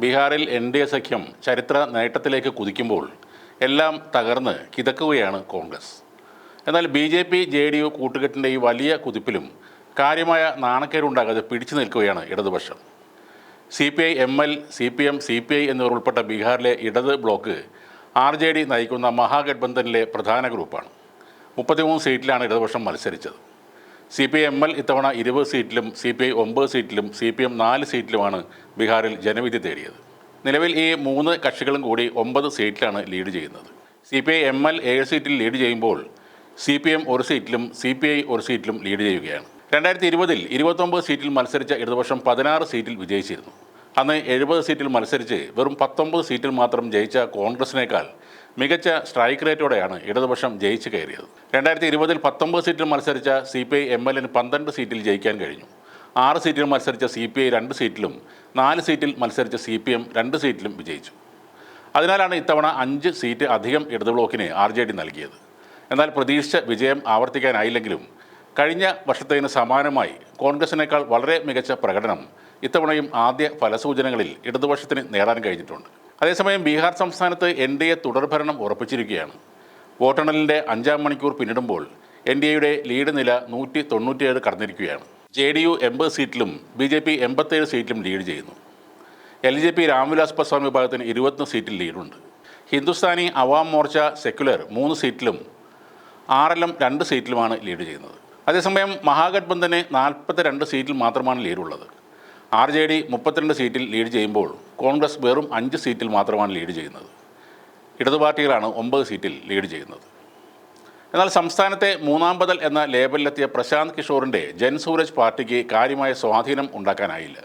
ബീഹാറിൽ N D A സഖ്യം ചരിത്ര നേട്ടത്തിലേക്ക് കുതിക്കുമ്പോൾ എല്ലാം തകർന്ന് കിതക്കുകയാണ് കോൺഗ്രസ്. എന്നാൽ B J P J D U കൂട്ടുകെട്ടിന്റെ ഈ വലിയ കുതിപ്പിലും കാര്യമായ നാണക്കേടുണ്ടാകാതെ പിടിച്ചു നിൽക്കുകയാണ് ഇടതുപക്ഷം. C P I M L C P M C P I എന്നിവർ ഉൾപ്പെട്ട ബീഹാറിലെ ഇടത് ബ്ലോക്ക് ആർ ജെ ഡി നയിക്കുന്ന മഹാഗഡ്ബന്ധനിലെ പ്രധാന ഗ്രൂപ്പാണ്. മുപ്പത്തിമൂന്ന് സീറ്റിലാണ് ഇടതുപക്ഷം മത്സരിച്ചത്. C P I M L ഇത്തവണ ഇരുപത് സീറ്റിലും സി പി ഐ ഒമ്പത് സീറ്റിലും സി പി എം നാല് സീറ്റിലുമാണ് ബീഹാറിൽ ജനവിധി തേടിയത്. നിലവിൽ ഈ മൂന്ന് കക്ഷികളും കൂടി ഒമ്പത് സീറ്റിലാണ് ലീഡ് ചെയ്യുന്നത്. C P I M L ഏഴ് സീറ്റിൽ ലീഡ് ചെയ്യുമ്പോൾ സി പി എം ഒരു സീറ്റിലും സി പി ഐ ഒരു സീറ്റിലും ലീഡ് ചെയ്യുകയാണ്. രണ്ടായിരത്തി ഇരുപതിൽ ഇരുപത്തൊമ്പത് സീറ്റിൽ മത്സരിച്ച ഇടതുപക്ഷം പതിനാറ് സീറ്റിൽ വിജയിച്ചിരുന്നു. അന്ന് എഴുപത് സീറ്റിൽ മത്സരിച്ച് വെറും പത്തൊമ്പത് സീറ്റിൽ മാത്രം ജയിച്ച കോൺഗ്രസിനേക്കാൾ മികച്ച സ്ട്രൈക്ക് റേറ്റോടെയാണ് ഇടതുപക്ഷം ജയിച്ചു കയറിയത്. രണ്ടായിരത്തി ഇരുപതിൽ പത്തൊമ്പത് സീറ്റിൽ മത്സരിച്ച C P I M L എന് പന്ത്രണ്ട് സീറ്റിൽ ജയിക്കാൻ കഴിഞ്ഞു. ആറ് സീറ്റിൽ മത്സരിച്ച സി പി ഐ രണ്ട് സീറ്റിലും നാല് സീറ്റിൽ മത്സരിച്ച സി പി എം രണ്ട് സീറ്റിലും വിജയിച്ചു. അതിനാലാണ് ഇത്തവണ അഞ്ച് സീറ്റ് അധികം ഇടതു ബ്ലോക്കിന് ആർ ജെ ഡി നൽകിയത്. എന്നാൽ പ്രതീക്ഷിച്ച വിജയം ആവർത്തിക്കാനായില്ലെങ്കിലും കഴിഞ്ഞ വർഷത്തേന് സമാനമായി കോൺഗ്രസിനേക്കാൾ വളരെ മികച്ച പ്രകടനം ഇത്തവണയും ആദ്യ ഫലസൂചനകളിൽ ഇടതുപക്ഷത്തിന് നേടാൻ കഴിഞ്ഞിട്ടുണ്ട്. അതേസമയം ബീഹാർ സംസ്ഥാനത്ത് എൻ ഡി എ തുടർഭരണം ഉറപ്പിച്ചിരിക്കുകയാണ്. വോട്ടെണ്ണലിന്റെ അഞ്ചാം മണിക്കൂർ പിന്നിടുമ്പോൾ എൻ ഡി എയുടെ ലീഡ് നില നൂറ്റി തൊണ്ണൂറ്റിയേഴ് കടന്നിരിക്കുകയാണ്. ജെ ഡി യു എൺപത് സീറ്റിലും ബി ജെ പി എൺപത്തേഴ് സീറ്റിലും ലീഡ് ചെയ്യുന്നു. L J P Ramvilas Paswan വിഭാഗത്തിന് ഇരുപത്തൊന്ന് സീറ്റിൽ ലീഡുണ്ട്. ഹിന്ദുസ്ഥാനി അവാം മോർച്ച സെക്യുലർ മൂന്ന് സീറ്റിലും ആർ എൽ എം രണ്ട് സീറ്റിലുമാണ് ലീഡ് ചെയ്യുന്നത്. അതേസമയം മഹാഗഡ്ബന്ധന് നാൽപ്പത്തി രണ്ട് സീറ്റിൽ മാത്രമാണ് ലീഡുള്ളത്. ആർ ജെ ഡി മുപ്പത്തിരണ്ട് സീറ്റിൽ ലീഡ് ചെയ്യുമ്പോൾ കോൺഗ്രസ് വെറും അഞ്ച് സീറ്റിൽ മാത്രമാണ് ലീഡ് ചെയ്യുന്നത്. ഇടതു പാർട്ടികളാണ് ഒമ്പത് സീറ്റിൽ ലീഡ് ചെയ്യുന്നത്. എന്നാൽ സംസ്ഥാനത്തെ മൂന്നാം ബദൽ എന്ന ലേബലിലെത്തിയ പ്രശാന്ത് കിഷോറിന്റെ ജൻസൂരജ് പാർട്ടിക്ക് കാര്യമായ സ്വാധീനം ഉണ്ടാക്കാനായില്ല.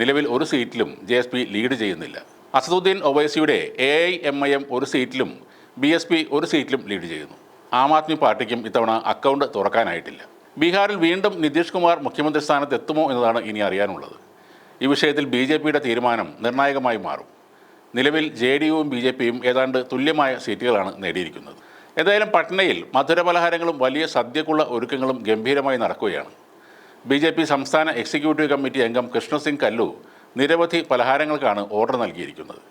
നിലവിൽ ഒരു സീറ്റിലും ജെ എസ് പി ലീഡ് ചെയ്യുന്നില്ല. Asaduddin ഒവൈസിയുടെ A I M I M ഒരു സീറ്റിലും ബി എസ് പി ഒരു സീറ്റിലും ലീഡ് ചെയ്യുന്നു. ആം ആദ്മി പാർട്ടിക്കും ഇത്തവണ അക്കൗണ്ട് തുറക്കാനായിട്ടില്ല. ബീഹാറിൽ വീണ്ടും നിതീഷ് കുമാർ മുഖ്യമന്ത്രി സ്ഥാനത്ത് എത്തുമോ എന്നതാണ് ഇനി അറിയാനുള്ളത്. ഈ വിഷയത്തിൽ ബി ജെ പിയുടെ തീരുമാനം നിർണായകമായി മാറും. നിലവിൽ ജെ ഡി യുവും ബി ജെ പിയും ഏതാണ്ട് തുല്യമായ സീറ്റുകളാണ് നേടിയിരിക്കുന്നത്. എന്തായാലും പട്നയിൽ മധുരപലഹാരങ്ങളും വലിയ സദ്യക്കുള്ള ഒരുക്കങ്ങളും ഗംഭീരമായി നടക്കുകയാണ്. ബി ജെ പി സംസ്ഥാന എക്സിക്യൂട്ടീവ് കമ്മിറ്റി അംഗം കൃഷ്ണസിംഗ് കല്ലു നിരവധി പലഹാരങ്ങൾക്കാണ് ഓർഡർ നൽകിയിരിക്കുന്നത്.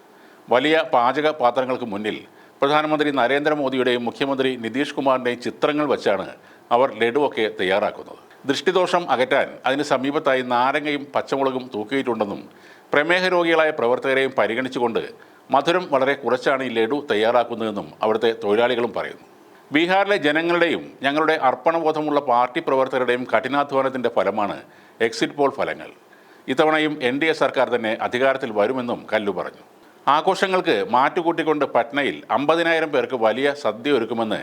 വലിയ പാചക പാത്രങ്ങൾക്ക് മുന്നിൽ പ്രധാനമന്ത്രി നരേന്ദ്രമോദിയുടെയും മുഖ്യമന്ത്രി നിതീഷ് കുമാറിന്റെയും ചിത്രങ്ങൾ വച്ചാണ് അവർ ലഡുവൊക്കെ തയ്യാറാക്കുന്നത്. ദൃഷ്ടിദോഷം അകറ്റാൻ അതിന് സമീപത്തായി നാരങ്ങയും പച്ചമുളകും തൂക്കിയിട്ടുണ്ടെന്നും പ്രമേഹ രോഗികളായ പ്രവർത്തകരെയും പരിഗണിച്ചുകൊണ്ട് മധുരം വളരെ കുറച്ചാണ് ഈ ലഡു തയ്യാറാക്കുന്നതെന്നും അവിടുത്തെ തൊഴിലാളികളും പറയുന്നു. ബീഹാറിലെ ജനങ്ങളുടെയും ഞങ്ങളുടെ അർപ്പണബോധമുള്ള പാർട്ടി പ്രവർത്തകരുടെയും കഠിനാധ്വാനത്തിന്റെ ഫലമാണ് എക്സിറ്റ് പോൾ ഫലങ്ങൾ. ഇത്തവണയും എൻ ഡി എ സർക്കാർ തന്നെ അധികാരത്തിൽ വരുമെന്നും കല്ലു പറഞ്ഞു. ആഘോഷങ്ങൾക്ക് മാറ്റുകൂട്ടിക്കൊണ്ട് പട്നയിൽ അമ്പതിനായിരം പേർക്ക് വലിയ സദ്യ ഒരുക്കുമെന്ന്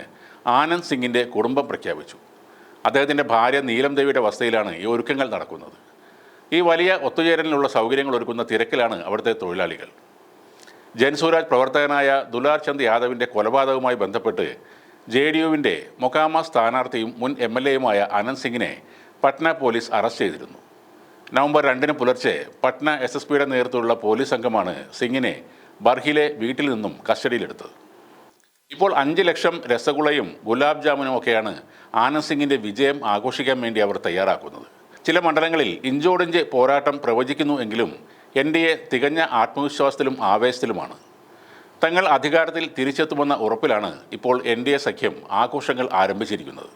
ആനന്ദ് സിംഗിന്റെ കുടുംബം പ്രഖ്യാപിച്ചു. അദ്ദേഹത്തിന്റെ ഭാര്യ നീലം ദേവിയുടെ വസതിയിലാണ് ഈ ഒരുക്കങ്ങൾ നടക്കുന്നത്. ഈ വലിയ ഒത്തുചേരലിനുള്ള സൗകര്യങ്ങൾ ഒരുക്കുന്ന തിരക്കിലാണ് അവിടുത്തെ തൊഴിലാളികൾ. ജൻസൂരാജ് പ്രവർത്തകനായ ദുലാർ ചന്ദ് യാദവിന്റെ കൊലപാതകവുമായി ബന്ധപ്പെട്ട് ജെ ഡി യുവിന്റെ മൊക്കാമ സ്ഥാനാർത്ഥിയും മുൻ എം എൽ എയുമായ അനന്ത് സിംഗിനെ പട്ന പോലീസ് അറസ്റ്റ് ചെയ്തിരുന്നു. നവംബർ രണ്ടിന് പുലർച്ചെ പട്ന എസ് എസ് പിയുടെ നേതൃത്വത്തിലുള്ള പോലീസ് സംഘമാണ് സിംഗിനെ ബർഹിലെ വീട്ടിൽ നിന്നും കസ്റ്റഡിയിലെടുത്തത്. ഇപ്പോൾ അഞ്ച് ലക്ഷം രസഗുളയും ഗുലാബ് ജാമുനും ഒക്കെയാണ് ആനന്ദ് സിംഗിന്റെ വിജയം ആഘോഷിക്കാൻ വേണ്ടി അവർ തയ്യാറാക്കുന്നത്. ചില മണ്ഡലങ്ങളിൽ ഇഞ്ചോടിഞ്ച് പോരാട്ടം പ്രവചിക്കുന്നു എങ്കിലും എൻ ഡി എ തികഞ്ഞ ആത്മവിശ്വാസത്തിലും ആവേശത്തിലുമാണ്. തങ്ങൾ അധികാരത്തിൽ തിരിച്ചെത്തുമെന്ന ഉറപ്പിലാണ് ഇപ്പോൾ എൻ ഡി എ സഖ്യം ആഘോഷങ്ങൾ ആരംഭിച്ചിരിക്കുന്നത്.